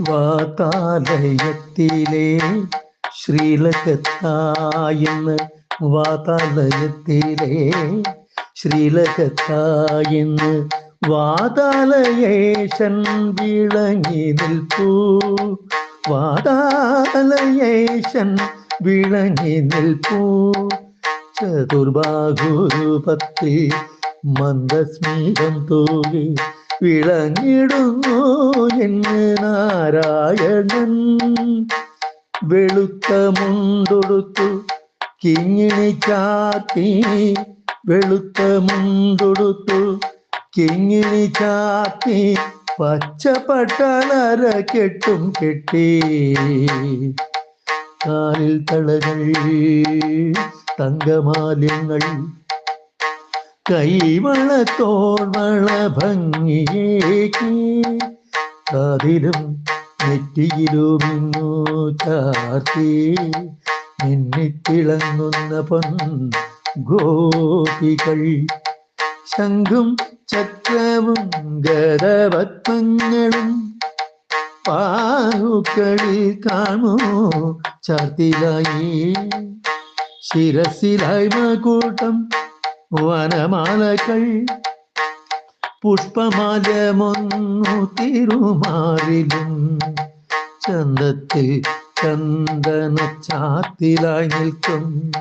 വാതാലയത്തിലെ ശ്രീലകത്തായെന്ന് വാതാലയത്തിലെ ശ്രീലകത്തായെന്ന് വാതാലയേശൻ വിളങ്ങി നിൽപ്പൂ. വാതാലയേശൻ വിളങ്ങി നിൽപ്പൂ. ചതുർബാഹുരൂപത്തിൽ മന്ദസ്മിതം തൂകി വിളങ്ങിടുന്നു എന്ന് നാരായണൻ. വെളുത്ത മുണ്ടൊടുത്തു കിങ്ങിണി ചാത്തി വെളുത്ത മുണ്ടൊടുത്തു കിങ്ങിണി ചാത്തി പച്ചപ്പട്ടലര കെട്ടും കെട്ടി. കാലിൽ തളകൾ തങ്കമാല്യങ്ങൾ കൈവളത്തോൾവള ഭംഗിയേക്ക് കാതിലും നെറ്റിയിലുമിന്നു ചാർത്തി മിന്നിത്തിളങ്ങുന്ന പൊൻ ഗോപികൾ ശംഖും ചക്രവും ഗതപത്മങ്ങളും പാലുക്കളിൽ കാണൂ ചാർത്തിലായി. ശിരസിലായ്മ കൂട്ടം വനമാലകൾ പുഷ്പമാലമൊന്നു തിരുമാറിലും ചന്തത്തിൽ ചന്ദന ചാത്തിലായി നിൽക്കും.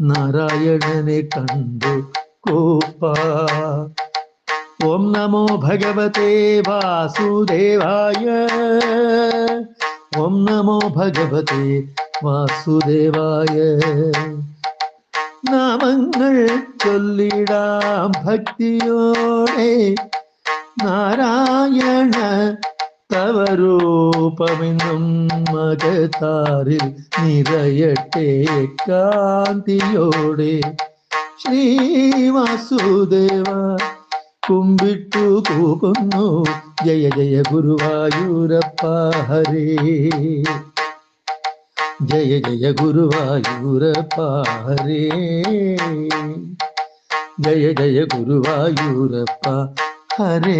നാരായണനെ കണ്ടു കോപ്പ. ഓം നമോ ഭഗവതേ വാസുദേവായ. ഓം നമോ ഭഗവതേ വാസുദേവായ. നാമങ്ങൾ ചൊല്ലിടാം ഭക്തിയോടെ. നാരായണ തവരൂപമെന്നും മകതാറിൽ നിറയട്ടെ കാന്തിയോടെ. ശ്രീ വാസുദേവ കുമ്പിട്ടു കൂകുന്നു. ജയ ജയ ഗുരുവായൂരപ്പ ഹരേ. ജയ ജയ ഗുരുവായൂരപ്പ ഹരേ ജയ ജയ ഗുരുവായൂരപ്പ ഹരേ